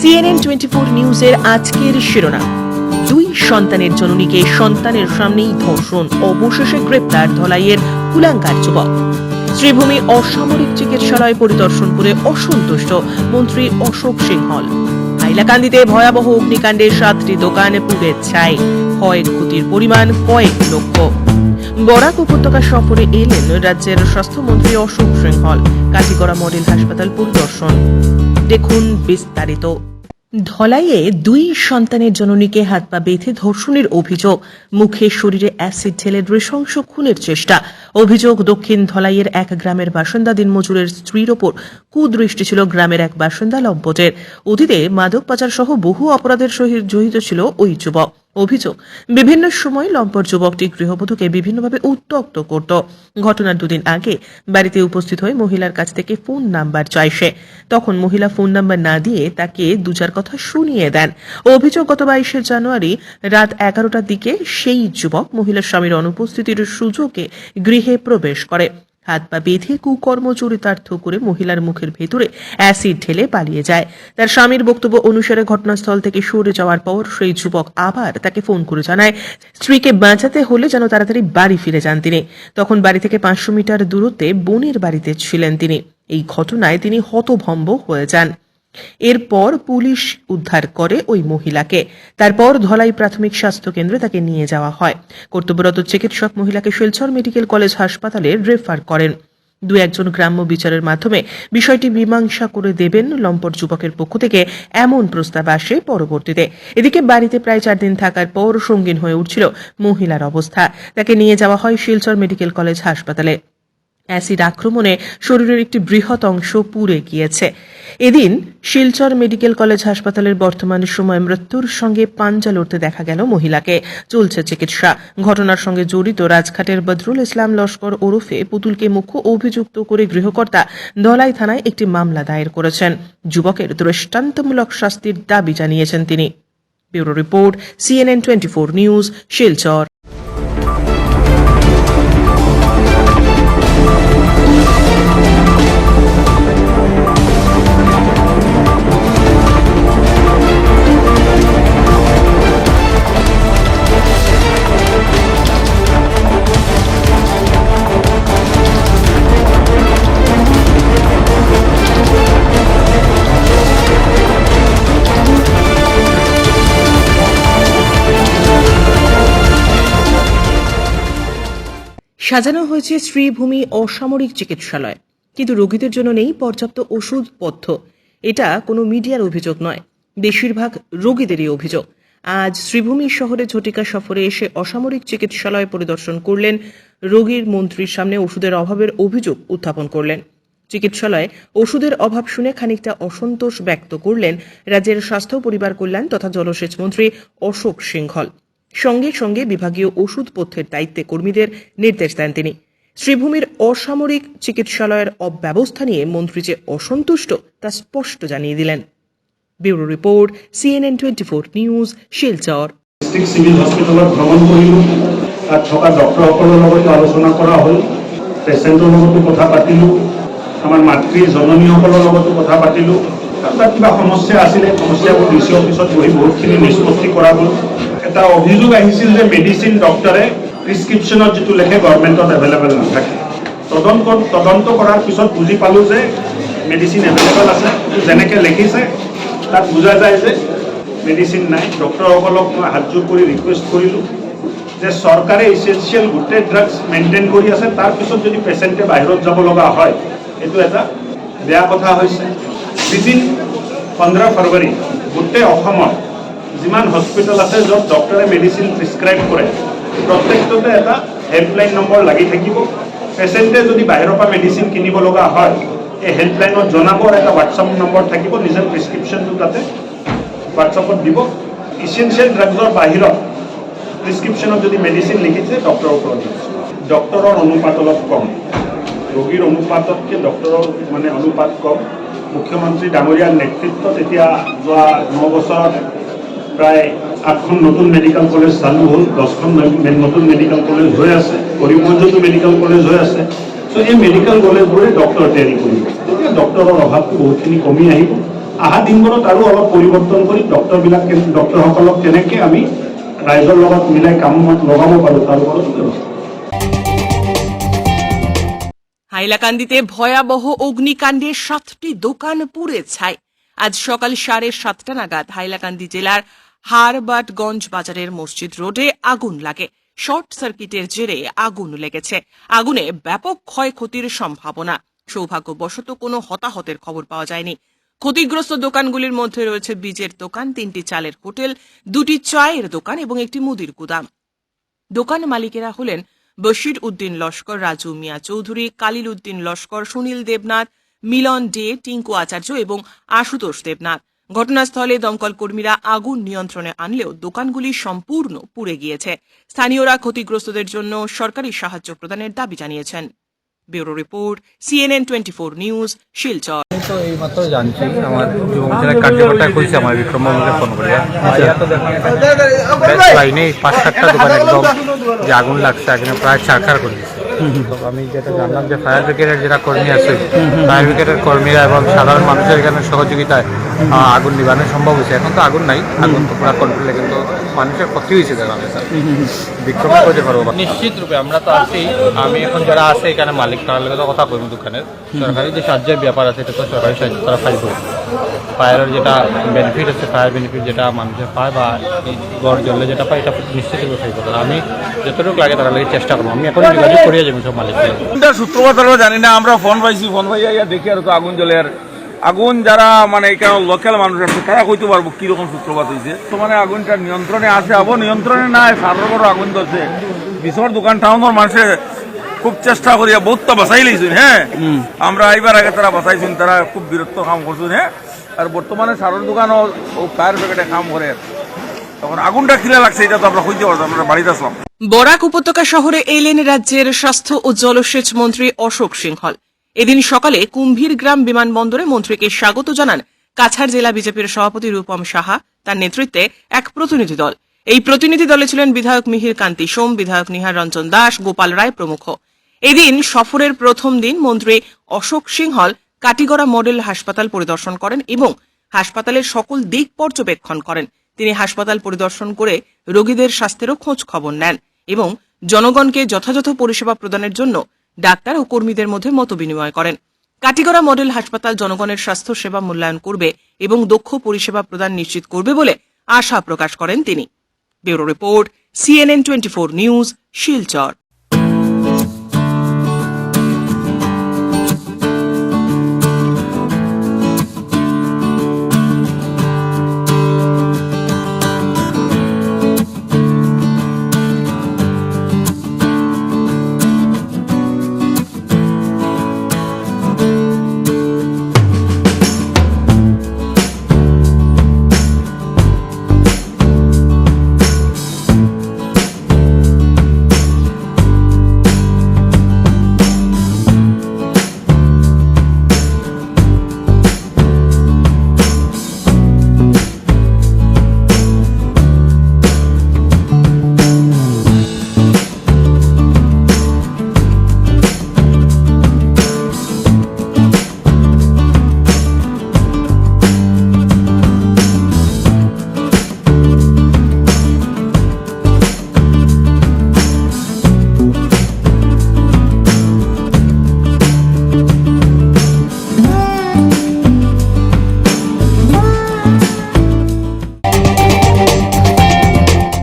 CNN twenty four নিউজের আজকের শিরোনাম। দুই সন্তানের জননীকে সন্তানের সামনেই ধর্ষণ, অবশেষে গ্রেপ্তার ধলাইয়ের কুলাঙ্কার যুবক। শ্রীভূমি অসামরিক চিকিৎসালয় পরিদর্শন করে অসন্তুষ্ট মন্ত্রী অশোক সিংহল। হাইলাকান্দিতে ভয়াবহ অগ্নিকাণ্ডে সাতটি দোকান পুড়ে ছাই ক্ষয়ক্ষতির পরিমাণ কয়েক লক্ষ। বরাক উপত্যকা সফরে এলেন রাজ্যের স্বাস্থ্যমন্ত্রী অশোক সিংহল কাটিগড়া মডেল হাসপাতাল পরিদর্শন। দেখুন বিস্তারিত। ধলাইয়ে দুই সন্তানের জননীকে হাত পা বেঁধে ধর্ষণের অভিযোগ। মুখে শরীরে অ্যাসিড ঢেলে নৃশংস খুনের চেষ্টা। অভিযোগ, দক্ষিণ ধলাইয়ের এক গ্রামের বাসিন্দা দিনমজুরের স্ত্রীর ওপর কুদৃষ্টি ছিল গ্রামের এক বাসিন্দা লম্পটের। অতীতে মাদক পাচার সহ বহু অপরাধের সহিত জড়িত ছিল ওই যুবক। অভিযোগ। বিভিন্ন সময় লম্পট যুবকটি গৃহবধূকে বিভিন্নভাবে উত্তক্ত করত। ঘটনার দুদিন আগে বাড়িতে উপস্থিত হয়ে মহিলার কাছ থেকে ফোন নাম্বার সে। তখন মহিলা ফোন নাম্বার না দিয়ে তাকে দু চার কথা শুনিয়ে দেন। অভিযোগ গত বাইশে জানুয়ারি রাত এগারোটার দিকে সেই যুবক মহিলার স্বামীর অনুপস্থিতির সুযোগে গৃহে প্রবেশ করে। হাত পা বেঁধে কুকর্ম চরিতার্থ করে মহিলার মুখের ভেতরে অ্যাসিড ঢেলে পালিয়ে যায়। তার স্বামীর বক্তব্য অনুসারে ঘটনাস্থল থেকে সরে যাওয়ার পর সেই যুবক আবার তাকে ফোন করে জানায়, স্ত্রীকে বাঁচাতে হলে যেন তাড়াতাড়ি বাড়ি ফিরে যান তিনি। তখন বাড়ি থেকে পাঁচশো মিটার দূরত্বে বোনের বাড়িতে ছিলেন তিনি। এই ঘটনায় তিনি হতভম্ব হয়ে যান। এরপর পুলিশ উদ্ধার করে ওই মহিলাকে। তারপর ধলাই প্রাথমিক স্বাস্থ্য কেন্দ্রে তাকে নিয়ে যাওয়া হয়। কর্তব্যরত চিকিৎসক মহিলাকে শিলচর মেডিকেল কলেজ হাসপাতালে রেফার করেন। দু একজন গ্রাম্য বিচারের মাধ্যমে বিষয়টি মীমাংসা করে দেবেন লম্পট যুবকের পক্ষ থেকে এমন প্রস্তাব আসে পরবর্তীতে। এদিকে বাড়িতে প্রায় চার দিন থাকার পর সঙ্গীন হয়ে উঠছিল মহিলার অবস্থা। তাকে নিয়ে যাওয়া হয় শিলচর মেডিকেল কলেজ হাসপাতালে। অ্যাসিড আক্রমণে শরীরের একটি বৃহৎ অংশ পুড়ে গিয়েছে। এদিন শিলচর মেডিকেল কলেজ হাসপাতালের বর্তমান সময় মৃত্যুর সঙ্গে পাঞ্জা লড়তে দেখা গেল মহিলাকে। চলছে চিকিৎসা। ঘটনার সঙ্গে জড়িত রাজঘাটের বদরুল ইসলাম লস্কর ওরফে পুতুলকে মুখ্য অভিযুক্ত করে গৃহকর্তা দলাই থানায় একটি মামলা দায়ের করেছেন। যুবকের দৃষ্টান্তমূলক শাস্তির দাবি জানিয়েছেন তিনি। Bureau report, CNN twenty four news, Silchar. সাজানো হয়েছে শ্রীভূমি অসামরিক চিকিৎসালয়। কিন্তু রোগীদের জন্য নেই পর্যাপ্ত ওষুধপথ্য। এটা কোনো মিডিয়ার অভিযোগ নয়। বেশিরভাগ রোগীদেরই অভিযোগ। আজ শ্রীভূমি শহরে ঝটিকা সফরে এসে অসামরিক চিকিৎসালয় পরিদর্শন করলেন রোগীর মন্ত্রীর সামনে ওষুধের অভাবের অভিযোগ উত্থাপন করলেন। চিকিৎসালয়ে ওষুধের অভাব শুনে খানিকটা অসন্তোষ ব্যক্ত করলেন রাজ্যের স্বাস্থ্য পরিবার কল্যাণ তথা জলসেচ মন্ত্রী অশোক সিংহল সঙ্গে সঙ্গে বিভাগীয় ওষুধপথ্যের দায়িত্বে কর্মীদের নির্দেশ দেন তিনি। শ্রীভূমির অসামরিক চিকিৎসালয়ের অব্যবস্থা নিয়ে মন্ত্রী যে অসন্তুষ্ট তা স্পষ্ট জানিয়ে দিলেন। Bureau report, CNN twenty four news, Silchar. Civil হস্পিটেলত ভ্ৰমণ কৰিলোঁ। তাত থকা ডক্টৰসকলৰ লগতো আলোচনা কৰা হ'ল। পেচেণ্টৰ লগতো কথা পাতিলোঁ। আমাৰ মাতৃ জননীসকলৰ লগতো কথা পাতিলোঁ। তাত কিবা সমস্যা আছিলে, সমস্যাবোৰ ডি চি অফিচত বহি বহুতখিনি নিষ্পত্তি কৰা হ'ল। এটা অভিযোগ আহিছিল যে মেডিচিন ডক্টৰে প্ৰিছক্ৰিপশ্যনত যিটো লিখে গভৰ্ণমেণ্টত এভেইলেবল নাথাকে। তদন্ত তদন্ত কৰাৰ পিছত বুজি পালোঁ যে মেডিচিন এভেইলেবল আছে। যেনেকৈ লিখিছে, তাত বুজা যায় যে মেডিচিন নাই। ডক্টৰসকলক মই হাতযোৰ কৰি ৰিকুৱেষ্ট কৰিলোঁ যে চৰকাৰে ইছেঞ্চিয়েল গোটেই ড্ৰাগছ মেইনটেইন কৰি আছে। তাৰপিছত যদি পেচেণ্টে বাহিৰত যাব লগা হয়, এইটো এটা বেয়া কথা হৈছে। উইদিন পোন্ধৰ ফেব্ৰুৱাৰী গোটেই অসমত যিমান হস্পিটেল আছে, য'ত ডক্টৰে মেডিচিন প্ৰিছক্ৰাইব কৰে, প্ৰত্যেকটোতে এটা হেল্পলাইন নম্বৰ লাগি থাকিব। পেচেণ্টে যদি বাহিৰৰ পৰা মেডিচিন কিনিব লগা হয়, এই হেল্পলাইনত জনাব এটা হোৱাটছআপ নম্বৰ থাকিব, নিজৰ প্ৰিছক্ৰিপশ্যনটো তাতে হোৱাটছআপত দিব। ইছেঞ্চিয়েল ড্ৰাগছৰ বাহিৰত প্ৰিছক্ৰিপশ্যনত যদি মেডিচিন লিখিছে ডক্টৰৰ ওপৰত। ডক্টৰৰ অনুপাত অলপ কম। ৰোগীৰ অনুপাততকৈ ডক্টৰৰ মানে অনুপাত কম। মুখ্যমন্ত্ৰী ডাঙৰীয়াৰ নেতৃত্বত এতিয়া যোৱা ন বছৰত প্ৰায় আঠখন নতুন মেডিকেল কলেজ চালু হ'ল, দহখন নতুন মেডিকেল কলেজ হৈ আছে, কৰিমগঞ্জতো মেডিকেল কলেজ হৈ আছে। চ' এই মেডিকেল কলেজবোৰে ডক্টৰ তৈয়াৰী কৰিব। তেতিয়া ডক্টৰৰ অভাৱটো বহুতখিনি কমি আহিব। অহা দিনবোৰত অলপ পৰিৱৰ্তন কৰি ডক্টৰবিলাক ডক্টৰসকলক কেনেকৈ আমি লগত মিলাই কামত লগাব পাৰোঁ, তাৰ ওপৰত হাইলাকান্দিতে ভয়াবহ অগ্নিকাণ্ডে সাতটি দোকান পুড়ে ছাই। আজ সকাল সাড়ে সাতটা নাগাদ হাইলাকান্দি জেলার হারবাটগঞ্জ বাজারের মসজিদ রোডে আগুন লাগে। শর্ট সার্কিটের জেরে আগুন লেগেছে। আগুনে ব্যাপক ক্ষয়ক্ষতির সম্ভাবনা। সৌভাগ্যবশত কোনো হতাহতের খবর পাওয়া যায়নি। ক্ষতিগ্রস্ত দোকানগুলির মধ্যে রয়েছে বীজের দোকান, তিনটি চালের হোটেল, দুটি চায়ের দোকান এবং একটি মুদির গুদাম। দোকান মালিকেরা হলেন বশির উদ্দিন লস্কর, রাজু মিয়া চৌধুরী, কালিল উদ্দিন লস্কর, সুনীল দেবনাথ, মিলন ডে টিঙ্কু আচার্য এবং আশুতোষ দেবনাথ। ঘটনাস্থলে দমকল কর্মীরা আগুন নিয়ন্ত্রণে আনলেও দোকানগুলি সম্পূর্ণ পুড়ে গিয়েছে। স্থানীয়রা ক্ষতিগ্রস্তদের জন্য সরকারি সাহায্য প্রদানের দাবি জানিয়েছেন। Bureau report CNN twenty four news Silchar. তো এই মাত্র জানছি আমার যুবকরা কার্যকর্তায় কইছে আমার বিক্রম বাবুকে ফোন করে আইয়া তো দেখলাম এখানে বেশ লাইনে পাঁচ সাতটা দোকান একদম যে আগুন লাগছে আগুনে প্রায় চারখার করে তো আমি যেটা জানলাম যে ফায়ার ব্রিগেডের যারা কর্মী আছে ফায়ার ব্রিগেডের কর্মীরা এবং সাধারণ মানুষের এখানে সহযোগিতায় আগুন নিবানো সম্ভব হয়েছে। এখন তো আগুন নাই। আগুন তো পুরা কন্ট্রোলে কিন্তু মানুষের ক্ষতি হয়েছে দেখলাম স্যার। বিক্রম করতে পারব নিশ্চিত রূপে আমরা তো আছি। আমি এখন যারা আছে এখানে মালিক তার লগে তো কথা কইম দোকানের সরকারি যে সাহায্যের ব্যাপার আছে এটা তো সরকারি সাহায্য তারা পাইব ফায়ারের যেটা বেনিফিট আছে ফায়ার বেনিফিট যেটা মানুষের পায় বা এই গড় জ্বললে যেটা পায় এটা নিশ্চিত রূপে পাইব তারা আমি যতটুকু লাগে তারা লাগে চেষ্টা করব। আমি এখন যোগাযোগ করিয়া যাব সব আগুনটা সূত্রপাত জানি না আমরা ফোন পাইছি। ফোন পাইয়া দেখি আর তো আগুন জ্বলে আর আগুন যারা মানে এখানে লোকাল মানুষ আছে তারা কইতে পারব কীরকম সূত্রপাত হয়েছে তো মানে আগুনটা নিয়ন্ত্রণে আছে আবো নিয়ন্ত্রণে নাই সারের বড় আগুন ধরছে। বিশ্বর দোকান টাউনের মানুষে খুব চেষ্টা করিয়া বহুত তো বাঁচাই লইছেন হ্যাঁ? আমরা আইবার আগে তারা বাঁচাইছেন তারা খুব বীরত্ব কাম করছেন হ্যাঁ? আর বর্তমানে সারের দোকানও ও ফায়ার ব্রিগেডে কাম করে। তখন আগুনটা খিলে লাগছে এটা তো আমরা হইতে পারতাম আমরা বাড়িতে আসলাম। বরাক উপত্যকা শহরে এলেন রাজ্যের স্বাস্থ্য ও জলসেচ মন্ত্রী অশোক সিংহল। এদিন সকালে কুম্ভীর গ্রাম বিমানবন্দরে মন্ত্রীকে স্বাগত জানান কাছাড় জেলা বিজেপির সভাপতি রূপম সাহা। তার নেতৃত্বে এক প্রতিনিধি দল। এই প্রতিনিধি দলে ছিলেন বিধায়ক মিহির কান্তি সোম, বিধায়ক নিহার রঞ্জন দাস, গোপাল রায় প্রমুখ। এদিন সফরের প্রথম দিন মন্ত্রী অশোক সিংহল কাটিগড়া মডেল হাসপাতাল পরিদর্শন করেন এবং হাসপাতালের সকল দিক পর্যবেক্ষণ করেন। তিনি হাসপাতাল পরিদর্শন করে রোগীদের স্বাস্থ্যেরও খোঁজ খবর নেন এবং জনগণকে যথাযথ পরিষেবা প্রদানের জন্য ডাক্তার ও কর্মীদের মধ্যে মত বিনিময় করেন। কাটিগড়া মডেল হাসপাতাল জনগণের স্বাস্থ্য সেবা মূল্যায়ন করবে এবং দক্ষ পরিষেবা প্রদান নিশ্চিত করবে বলে আশা প্রকাশ করেন তিনি। Bureau report, CNN twenty four news, Silchar.